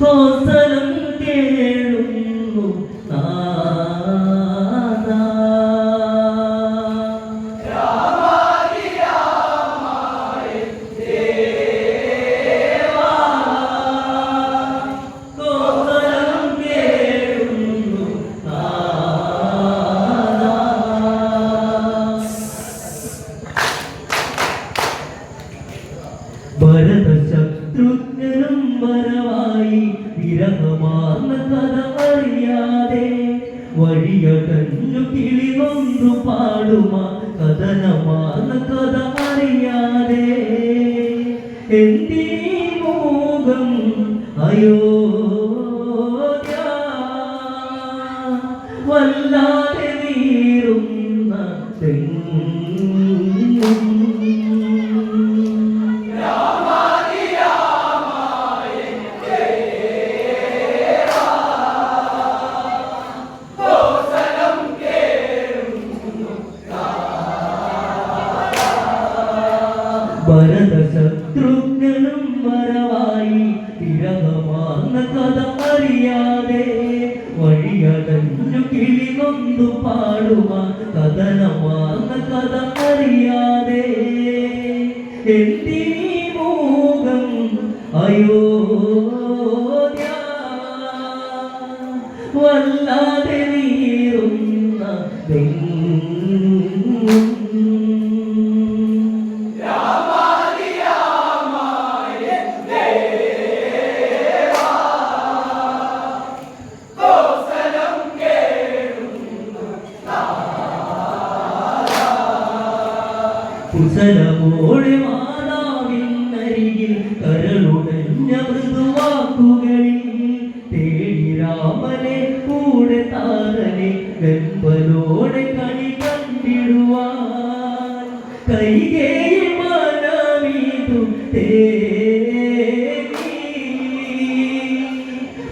കോസലം അയോധ്യ കിളിനൊന്നു പാടുവാൻ കഥനമാർന്ന കഥ അറിയാതെ എന്തിനീ മോഹം? അയോധ്യ വല്ലാതെ നീറുന്ന കുശലമോടെ മാതാവിനരികിൽ കരളുടഞ്ഞ മൃദുവാക്കുകളിൽ തേടി രാമനെ കൂടെ താരനെ വെമ്പലോടെ കണി കണ്ടിടുവാൻ. കൈകേയി മനമീതു തേടി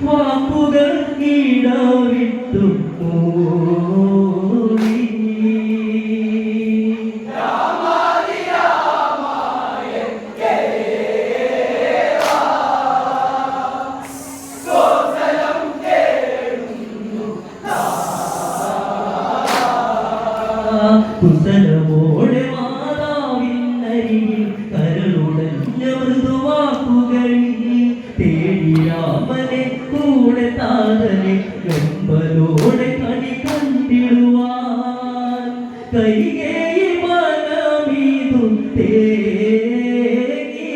വാക്കുകൾ ഇടവിട്ടു മൂടി കുശലമോടെ മാതാവിനരികിൽ കരളുടഞ്ഞ മൃദുവാക്കുകളിൽ തേടി രാമനെ കൂടെ താതനെ വെമ്പലോടെ കണി കണ്ടിടുവാൻ. കൈകേ മനമീതു തേങ്ങി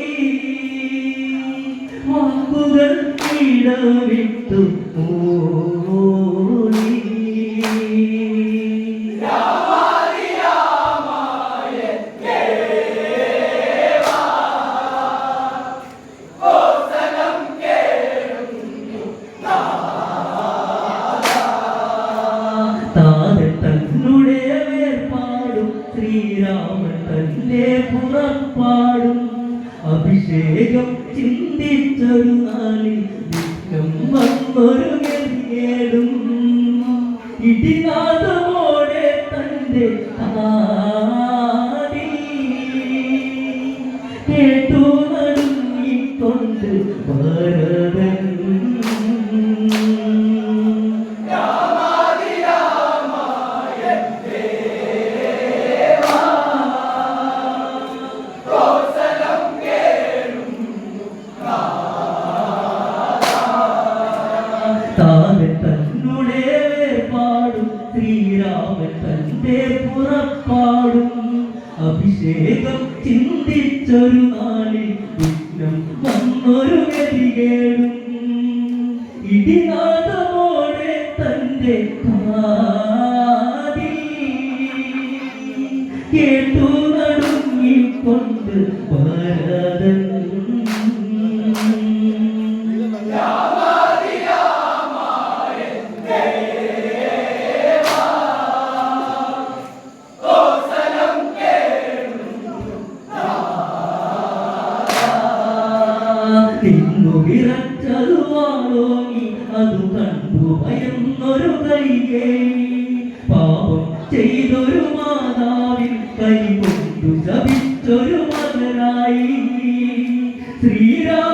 വാക്കുകൾ ഇടവിട്ടു മൂളി ശ്രീരാമൻ തന്റെ പുറപ്പാടും? അഭിഷേകം ചിന്തിച്ചൊരു നാളിൽ വന്നൊരു അഭിഷേകം ചിന്തിച്ചൊരു നാളിൽ വിഘ്നം വന്നൊരു ഗതികേടും മാതാവിൻ കൈ കൊണ്ടു ശപിച്ചൊരു മകനായി ശ്രീരാമനാമങ്ങൾ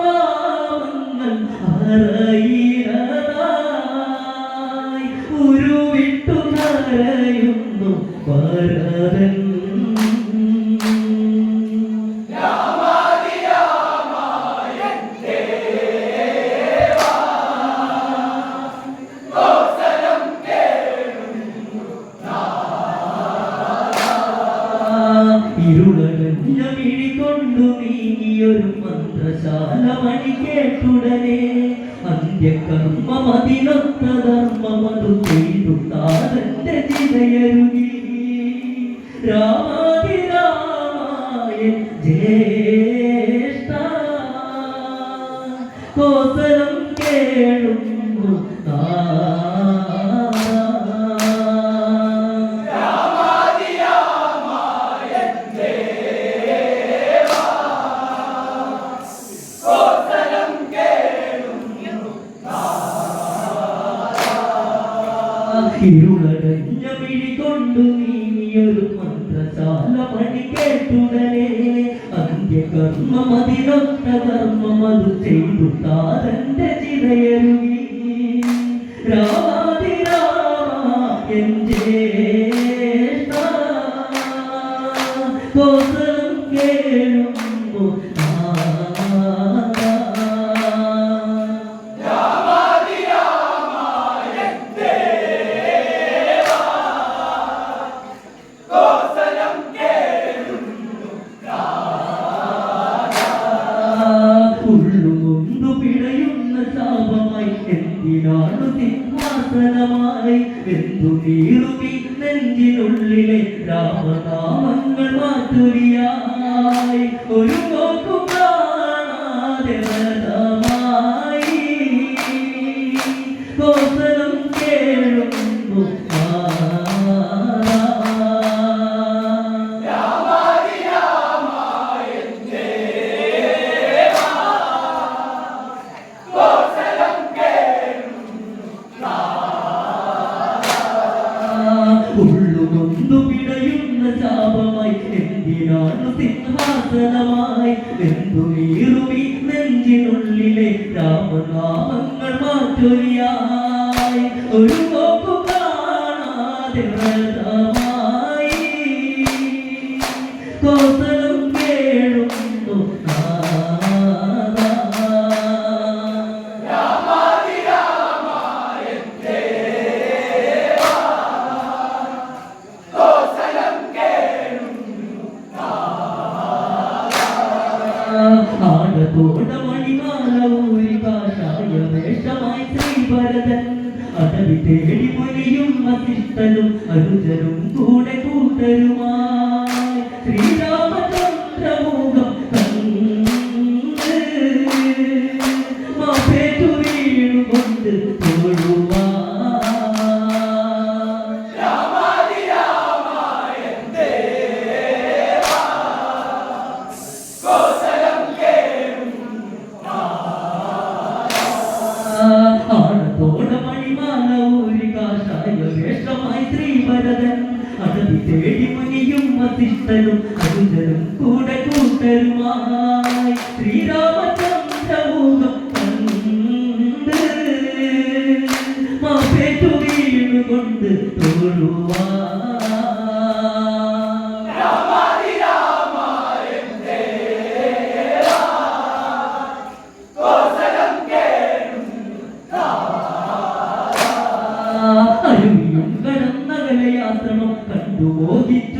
ശ്രീരാമനാമങ്ങൾ അറിയിലതായി ഉരുവിട്ടു കരയുന്നു ഭരതൻ. കൊണ്ടു നീങ്ങിയൊരു മന്ത്രശാല മണി കേട്ടുടനെ അന്ത്യകർമ്മമതിനൊത്ത ധർമ്മമതു ചെയ്തു താരന്റെ ചിതയരുകി രാമാതിരാമായ ജ്യേഷ്ഠ. കോസലം കേളുന്നു ഇരുളടഞ്ഞ മിഴി കൊണ്ടു നീയൊരു മന്ത്രശാല പണി കേട്ടുടനെ. അന്ത്യകർമ്മമതിനൊത്ത കർമ്മമതു ചെയ്തു താരന്റെ ചിതയരുകി നെഞ്ചിനുള്ളിലെ രാമനാമങ്ങൾ മാറ്റുരിയായി ഒരു നോക്കു സിംഹാസനമായി എന്തു നീറുമി നെഞ്ചിനുള്ളിലെ രാമനാമങ്ങൾ മാറ്റൊരിയായി ഒരു നോക്കു കാണാതെ വ്രതമായി. ആടതോടമണിമാലൂരി കാഷായ വേഷമായി ശ്രീഭരതൻ അടവി തേടി മുനിയും വസിഷ്ഠനും അനുജനും കൂടെ കൂട്ടരുമായി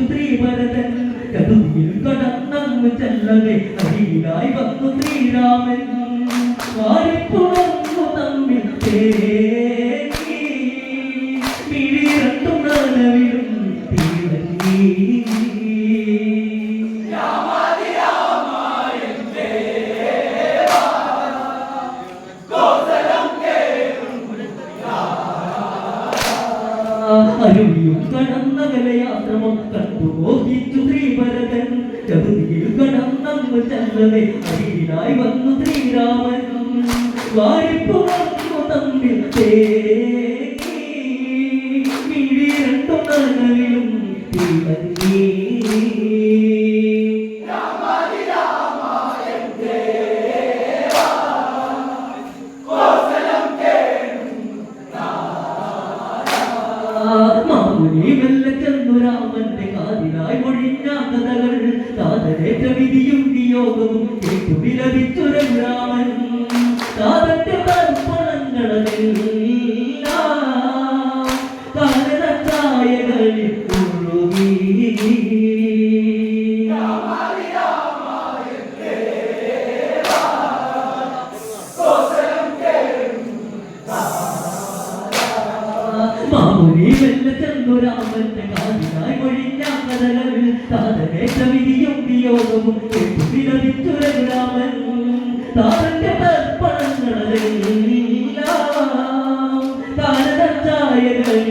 ശ്രീഭരതൻ കടുതിയിൽ കടന്നങ്ങ് ചെല്ലവേ. അരിയിലായി വന്നു ശ്രീരാമൻ വാരിപ്പുണർന്നു തമ്മിൽ നനവിലും തിളങ്ങി അരുവിയും കടന്നകലയാശ്രമം കണ്ടു മോഹിച്ചു ശ്രീഭരതൻ ചതുരിയിൽ കടന്നങ്ങ് ചെല്ലവേ വാരി വന്നു ശ്രീരാമനും വാരിപ്പുറന്നു തമ്മിൽ തേരണ്ടും നനവിലും തിരുവല്ലേ സമരത്തെ കാതിനായി ഒഴിഞ്ഞാ കടലവൾ താതനേറ്റമിരിയും വിയോഗവും വിലപിച്ചുരകുരാമൻ താതന്റെ തർപ്പണങ്ങളെ താരതച്ചായകളിൽ